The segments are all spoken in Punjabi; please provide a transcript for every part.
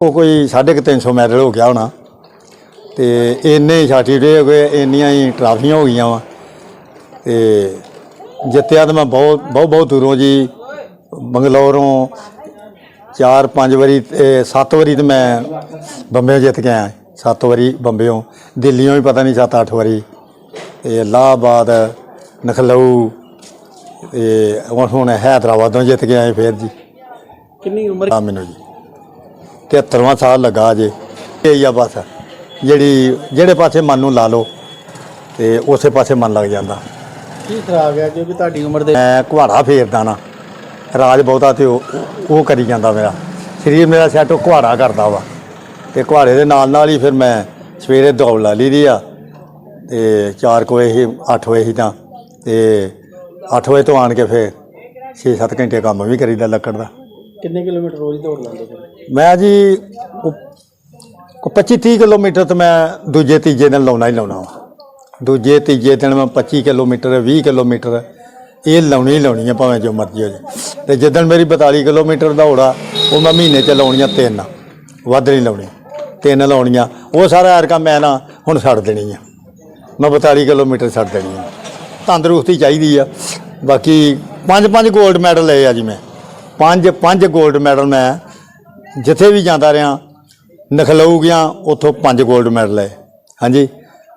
ਉਹ ਕੋਈ 350 ਮੈਡਲ ਹੋ ਗਿਆ ਹੋਣਾ। ਤੇ ਇੰਨੇ ਸਰਟੀਫਿਕੇਟ ਹੋ ਗਏ ਇੰਨੀਆਂ ਹੀ ਟਰਾਫੀਆਂ ਹੋ ਗਈਆਂ ਵਾ। ਤੇ ਜਿੱਤਿਆ ਤਾਂ ਮੈਂ ਬਹੁਤ ਬਹੁਤ ਬਹੁਤ ਦੂਰੋਂ ਜੀ। ਬੰਗਲੌਰੋਂ ਚਾਰ ਪੰਜ ਵਾਰੀ ਤੇ ਸੱਤ ਵਾਰੀ ਤੇ ਮੈਂ ਬੰਬੇ ਜਿੱਤ ਕੇ ਆਇਆ। ਸੱਤ ਵਾਰੀ ਬੰਬਿਓਂ ਦਿੱਲੀੋਂ ਵੀ ਪਤਾ ਨਹੀਂ ਸੱਤ ਅੱਠ ਵਾਰੀ। ਤੇ ਇਲਾਹਾਬਾਦ ਨਖਲਊ ਤੇ ਹੁਣ ਹੁਣ ਹੈਦਰਾਬਾਦੋਂ ਜਿੱਤ ਕੇ ਆਏ ਫੇਰ ਜੀ। ਕਿੰਨੀ ਉਮਰ? ਆ ਮੈਨੂੰ ਜੀ। 73ਵਾਂ ਸਾਲ ਲੱਗਾ ਜੇ। ਇਹ ਹੀ ਆ ਬਸ। ਜਿਹੜੀ ਜਿਹੜੇ ਪਾਸੇ ਮਨ ਨੂੰ ਲਾ ਲਓ ਤੇ ਉਸੇ ਪਾਸੇ ਮਨ ਲੱਗ ਜਾਂਦਾ। ਕੀ ਖਰਾਬ ਹੈ ਜੋ ਕਿ ਤੁਹਾਡੀ ਉਮਰ ਦੇ ਮੈਂ ਕੁਹਾੜਾ ਫੇਰਦਾ ਨਾ। ਰਾਜ ਬਹੁਤਾ ਤੇ ਉਹ ਉਹ ਕਰੀ ਜਾਂਦਾ ਮੇਰਾ। ਸਰੀਰ ਮੇਰਾ ਸੈੱਟ ਉਹ ਕੁਹਾੜਾ ਕਰਦਾ ਵਾ। ਤੇ ਕੁਹਾੜੇ ਦੇ ਨਾਲ ਨਾਲ ਹੀ ਫਿਰ ਮੈਂ ਸਵੇਰੇ ਦੌੜ ਲਾ ਲਈ ਦੀ ਆ। ਤੇ 4 ਵਜੇ ਹੀ 8 ਵਜੇ ਹੀ ਤਾਂ। ਤੇ 8 ਵਜੇ ਤੋਂ ਆਣ ਕੇ ਫਿਰ 6-7 ਘੰਟੇ ਕੰਮ ਵੀ ਕਰੀਦਾ ਲੱਕੜ ਦਾ। ਕਿੰਨੇ ਕਿਲੋਮੀਟਰ ਰੋਜ਼ ਦੌੜ ਲਾਉਂਦੇ ਫਿਰ? ਮੈਂ ਜੀ ਕੋ 25 30 ਕਿਲੋਮੀਟਰ ਤੇ ਮੈਂ ਦੂਜੇ ਤੀਜੇ ਦਿਨ ਲਾਉਣਾ ਹੀ ਲਾਉਣਾ ਵਾ। ਦੂਜੇ ਤੀਜੇ ਦਿਨ ਮੈਂ 25 ਕਿਲੋਮੀਟਰ 20 ਕਿਲੋਮੀਟਰ, ਇਹ ਲਾਉਣੀ ਹੀ ਲਾਉਣੀ ਆ ਭਾਵੇਂ ਜੋ ਮਰਜ਼ੀ ਹੋ ਜਾਏ। ਤੇ ਜਿੱਦਣ ਮੇਰੀ 42 ਕਿਲੋਮੀਟਰ ਦੌੜਾ ਉਹ ਮੈਂ ਮਹੀਨੇ ਚ ਲਾਉਣੀਆਂ ਤਿੰਨ। ਵੱਧ ਨਹੀਂ ਲਾਉਣੀ। ਤਿੰਨ ਲਾਉਣੀਆਂ। ਉਹ ਸਾਰਾ ਐਰਕਾ ਮੈਂ ਨਾ ਹੁਣ ਛੱਡ ਦੇਣੀ ਆ। ਮੈਂ 42 ਕਿਲੋਮੀਟਰ ਛੱਡ ਦੇਣੀ ਆ। ਤੰਦਰੁਸਤੀ ਚਾਹੀਦੀ ਆ। ਬਾਕੀ ਪੰਜ ਪੰਜ 골ਡ ਮੈਡਲ ਲਏ ਆ ਜੀ ਮੈਂ। ਪੰਜ ਪੰਜ 골ਡ ਮੈਡਲ ਮੈਂ ਜਿੱਥੇ ਵੀ ਜਾਂਦਾ ਰਿਆਂ ਨਖਲਊ ਗਿਆ ਉੱਥੋਂ ਪੰਜ 골ਡ ਮੈਡਲ ਲਏ। ਹਾਂਜੀ?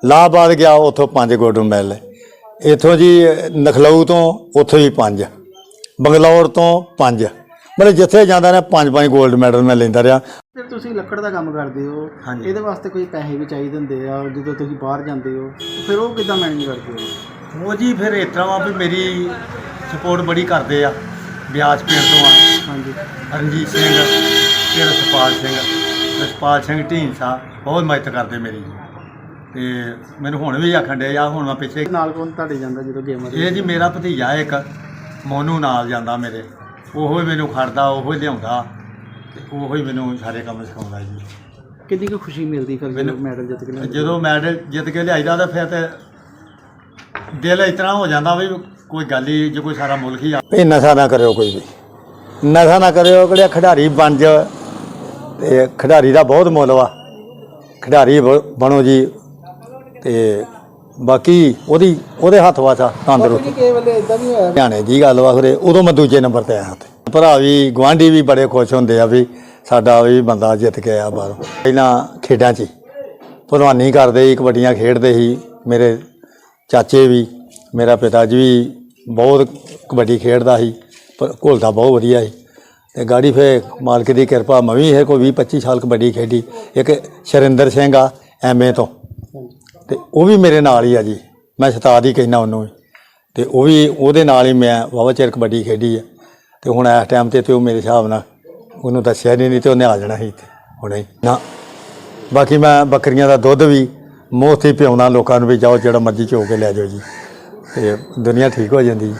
ਲਾਹਬਾਦ ਗਿਆ ਉੱਥੋਂ ਪੰਜ 골ਡ ਮੈਡਲ ਲਏ। ਇੱਥੋਂ ਜੀ ਨਖਲਊ ਤੋਂ ਉੱਥੋਂ ਹੀ ਪੰਜ ਬੰਗਲੌਰ ਤੋਂ ਪੰਜ। ਮਤਲਬ ਜਿੱਥੇ ਜਾਂਦਾ ਰਿਹਾ ਪੰਜ ਪੰਜ 골ਡ ਮੈਡਲ ਮੈਂ ਲੈਂਦਾ ਰਿਹਾ। ਤੇ ਤੁਸੀਂ ਲੱਕੜ ਦਾ ਕੰਮ ਕਰਦੇ ਹੋ। ਹਾਂਜੀ। ਇਹਦੇ ਵਾਸਤੇ ਕੋਈ ਪੈਸੇ ਵੀ ਚਾਹੀਦੇ ਹੁੰਦੇ ਆ ਜਦੋਂ ਤੁਸੀਂ ਬਾਹਰ ਜਾਂਦੇ ਹੋ। ਫਿਰ ਉਹ ਕਿਦਾਂ ਮੈਨੇਜ ਕਰਦੇ ਹੋ? ਉਹ ਜੀ ਫਿਰ ਇਸ ਵਾ ਵੀ ਮੇਰੀ ਸਪੋਰਟ ਬੜੀ ਕਰਦੇ ਆ ਵਿਆਜ ਪੇੜ ਤੋਂ ਆ। ਹਾਂਜੀ। ਰਣਜੀਤ ਸਿੰਘ। ਤੇ ਰਸਪਾਲ ਸਿੰਘ ਰਸਪਾਲ ਸਿੰਘ ਢੀਂਸਾ ਬਹੁਤ ਮਦਦ ਕਰਦੇ ਮੇਰੀ ਤੇ ਮੈਨੂੰ ਹੁਣ ਵੀ ਆਖਣ ਡੇ ਆ ਹੁਣ ਮੈਂ ਪਿੱਛੇ ਨਾਲ ਕੌਣ ਤੁਹਾਡੇ ਜਾਂਦਾ ਜਦੋਂ ਗੇਮ ਇਹ ਜੀ ਮੇਰਾ ਭਤੀਜਾ ਇੱਕ ਮੋਨੂ ਨਾਲ ਜਾਂਦਾ ਮੇਰੇ। ਉਹੋ ਹੀ ਮੈਨੂੰ ਖੜਦਾ ਉਹੋ ਹੀ ਲਿਆਉਂਦਾ ਤੇ ਉਹੋ ਹੀ ਮੈਨੂੰ ਸਾਰੇ ਕੰਮ ਸਿਖਾਉਂਦਾ ਜੀ। ਕਿੰਨੀ ਕੁ ਖੁਸ਼ੀ ਮਿਲਦੀ ਫਿਰ ਜਦੋਂ ਮੈਨੂੰ- ਮੈਡਲ ਜਿੱਤ ਕੇ ਲਿਆਉਂਦੇ? ਜਦੋਂ ਮੈਡਲ ਜਿੱਤ ਕੇ ਲਿਆਈਦਾ ਤਾਂ ਫਿਰ ਤੇ ਦਿਲ ਇਸ ਤਰ੍ਹਾਂ ਹੋ ਜਾਂਦਾ ਵੀ ਕੋਈ ਗੱਲ ਹੀ ਜੇ ਕੋਈ ਸਾਰਾ ਮੁਲਕ ਹੀ ਆ। ਇਹ ਨਸ਼ਾ ਨਾ ਕਰਿਓ ਕੋਈ ਵੀ। ਨਸ਼ਾ ਨਾ ਕਰਿਓ ਕਿਹੜਾ ਖਿਡਾਰੀ ਬਣ ਜਾ ਤੇ ਖਿਡਾਰੀ ਦਾ ਬਹੁਤ ਮੁੱਲ ਵਾ। ਖਿਡਾਰੀ ਬਣੋ ਜੀ ਤੇ ਬਾਕੀ ਉਹਦੀ ਉਹਦੇ ਹੱਥ ਵਾਸਾ ਤੰਦਰੁਸਤ। ਕਿਸੇ ਵੇਲੇ ਇਦਾਂ ਵੀ ਹੋਇਆ। ਧਿਆਨੇ ਦੀ ਗੱਲ ਵਾ ਖਰੇ ਉਦੋਂ ਮੈਂ ਦੂਜੇ ਨੰਬਰ ਤੇ ਆਇਆ ਤੇ ਭਰਾ ਵੀ ਗਵਾਂਢੀ ਵੀ ਬੜੇ ਖੁਸ਼ ਹੁੰਦੇ ਆ ਵੀ ਸਾਡਾ ਵੀ ਬੰਦਾ ਜਿੱਤ ਕੇ ਆਇਆ ਬਾਹਰੋਂ। ਪਹਿਲਾਂ ਖੇਡਾਂ 'ਚ ਭਲਵਾਨੀ ਕਰਦੇ ਸੀ ਕਬੱਡੀਆਂ ਖੇਡਦੇ ਸੀ। ਮੇਰੇ ਚਾਚੇ ਵੀ ਮੇਰਾ ਪਿਤਾ ਜੀ ਵੀ ਬਹੁਤ ਕਬੱਡੀ ਖੇਡਦਾ ਸੀ। ਪਰ ਘੁਲਦਾ ਬਹੁਤ ਵਧੀਆ ਸੀ। ਤੇ ਗਾੜੀ ਫੇ ਮਾਲਕ ਦੀ ਕਿਰਪਾ, ਮੈਂ ਵੀ ਇਹ ਕੋਈ 20 25 ਸਾਲ ਕਬੱਡੀ ਖੇਡੀ। ਇੱਕ ਸ਼ਰਿੰਦਰ ਸਿੰਘ ਆ, ਐਮਏ ਤੋਂ। ਤੇ ਉਹ ਵੀ ਮੇਰੇ ਨਾਲ ਹੀ ਆ ਜੀ। ਮੈਂ ਸ਼ਤਾਦ ਹੀ ਕਹਿਣਾ ਉਹਨੂੰ ਵੀ। ਤੇ ਉਹ ਵੀ ਉਹਦੇ ਨਾਲ ਹੀ ਮੈਂ ਵਾਹਵਾ ਚਿਰ ਕਬੱਡੀ ਖੇਡੀ ਆ। ਤੇ ਹੁਣ ਇਸ ਟਾਈਮ ਤੇ ਤੇ ਉਹ ਮੇਰੇ ਹਿਸਾਬ ਨਾਲ ਉਹਨੂੰ ਦੱਸਿਆ ਨਹੀਂ ਨਹੀਂ ਤੇ ਉਹਨੇ ਆ ਜਾਣਾ ਸੀ ਇੱਥੇ, ਹੁਣੇ ਨਾ। ਬਾਕੀ ਮੈਂ ਬੱਕਰੀਆਂ ਦਾ ਦੁੱਧ ਵੀ ਮੁਫਤ ਹੀ ਪਿਆਉਣਾ ਲੋਕਾਂ ਨੂੰ ਵੀ, ਜਾਓ ਜਿਹੜਾ ਮਰਜ਼ੀ ਚੋ ਕੇ ਲੈ ਜਾਓ ਜੀ। ਤੇ ਦੁਨੀਆ ਠੀਕ ਹੋ ਜਾਂਦੀ ਜੀ।